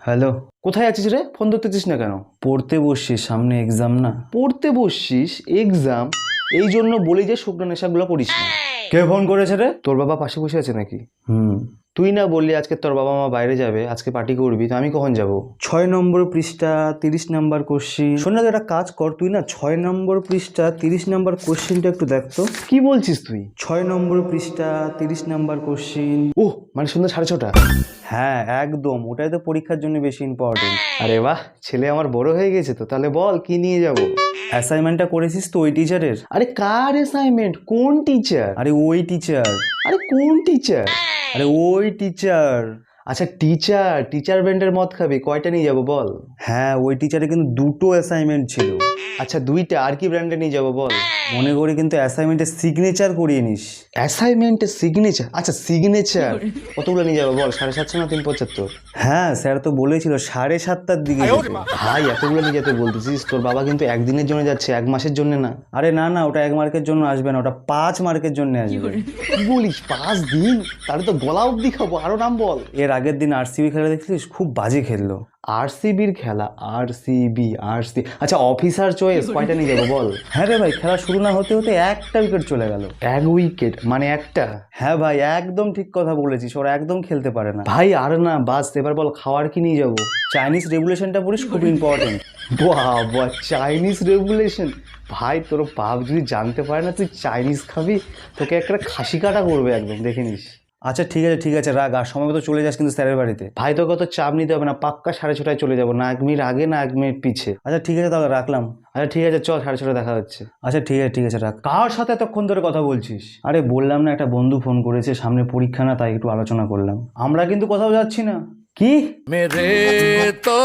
Hello. কোথায় আছিস রে? ফোন ধরতেছিস না কেন? পড়তে বসছিস সামনে এক্সাম না। পড়তে বসছিস এক্সাম এই জন্য বলি যে শুকনো নেশাগুলো করিস না। কে ফোন করেছে রে? তোর বাবা পাশে বসে আছে নাকি? হুম। তুই না বললি আজকে তোর বাবা মা বাইরে যাবে আজকে পার্টি করবি তো আমি কখন যাব? ছয় নম্বর পৃষ্ঠা তিরিশ নাম্বার কোশ্চিন শোন না একটা কাজ কর তুই না ছয় নম্বর পৃষ্ঠা তিরিশ নাম্বার কোশ্চিনটা একটু দেখ তো। কি বলছিস তুই? ছয় নম্বর পৃষ্ঠা তিরিশ নাম্বার কোশ্চিন ও মানে সন্ধ্যা সাড়ে ছটা। হ্যাঁ একদম। ওটাই তো পরীক্ষার জন্য বেশি ইম্পর্টেন্ট আরে বাহ ছেলে আমার বড় হয়ে গেছে তো তাহলে বল কি নিয়ে যাব? অ্যাসাইনমেন্টটা করেছিস তো ওই টিচারের আরে কার অ্যাসাইনমেন্ট কোন টিচার আরে ওই টিচার আরে কোন টিচার আরে ওই টিচার আচ্ছা টিচার টিচার ব্যান্ডের মদ খাবি কয়টা নিয়ে যাব বল? হ্যাঁ ওই টিচারে কিন্তু দুটো অ্যাসাইনমেন্ট ছিল। আচ্ছা দুইটা আর কি ব্র্যান্ডে নিয়ে যাব বল? মনে করি কিন্তু অ্যাসাইনমেন্টের সিগনেচার করিয়ে নিস। অ্যাসাইনমেন্টের সিগনেচার আচ্ছা সিগনেচার কতগুলো নিয়ে যাব বল? সাড়ে সাতশো না তিন পঁচাত্তর? হ্যাঁ স্যার তো বলেছিল সাড়ে সাতটার দিকে ভাই এতগুলো নিয়ে যেতে বলতেছিস? তোর বাবা কিন্তু একদিনের জন্য যাচ্ছে এক মাসের জন্য না। আরে না না ওটা এক মার্কের জন্য আসবে না ওটা পাঁচ মার্কের জন্য আসবে। বলিস পাঁচ দিন? তাহলে তো গলা অব্দি খাব আরও নাম বল। এর আগের দিন আরসিবি খেলা দেখছিস? খুব বাজে খেললো। আরসিবির খেলা আরসিবি আরসি। আচ্ছা অফিসার চয়েস কয়টা নিয়ে যাব বল? হ্যাঁ রে ভাই খেলা শুরু না হতে হতে একটা উইকেট চলে গেল। এক উইকেট মানে একটা? হ্যাঁ ভাই একদম ঠিক কথা বলেছিস ওরা একদম খেলতে পারে না। ভাই আর না বাস এবার বল খাওয়ার কি নিয়ে যাব? চাইনিজ রেগুলেশনটা পড়িস খুব ইম্পর্টেন্ট বাবা চাইনিজ রেগুলেশন ভাই তোর বাপ যদি জানতে পারে না তুই চাইনিজ খাবি তোকে একটা খাসি কাটা করবে একদম দেখে নিস। আচ্ছা ঠিক আছে ঠিক আছে রাগ আর সময় মতো চলে যাস কিন্তু স্যারের বাড়িতে। ভাই তোকে তো চাপ নিতে হবে না পাক্কা সাড়ে ছটায় চলে যাব না এক মিনিট আগে না এক মিনিট পিছে। আচ্ছা ঠিক আছে তাহলে রাখলাম। আচ্ছা ঠিক আছে চল সাড়ে ছটা দেখা হচ্ছে। আচ্ছা ঠিক আছে ঠিক আছে রাখ। কার সাথে এতক্ষণ ধরে কথা বলছিস? আরে বললাম না একটা বন্ধু ফোন করেছে সামনে পরীক্ষা না তাই একটু আলোচনা করলাম। আমরা কিন্তু কোথাও যাচ্ছি না। কি? মেরে তো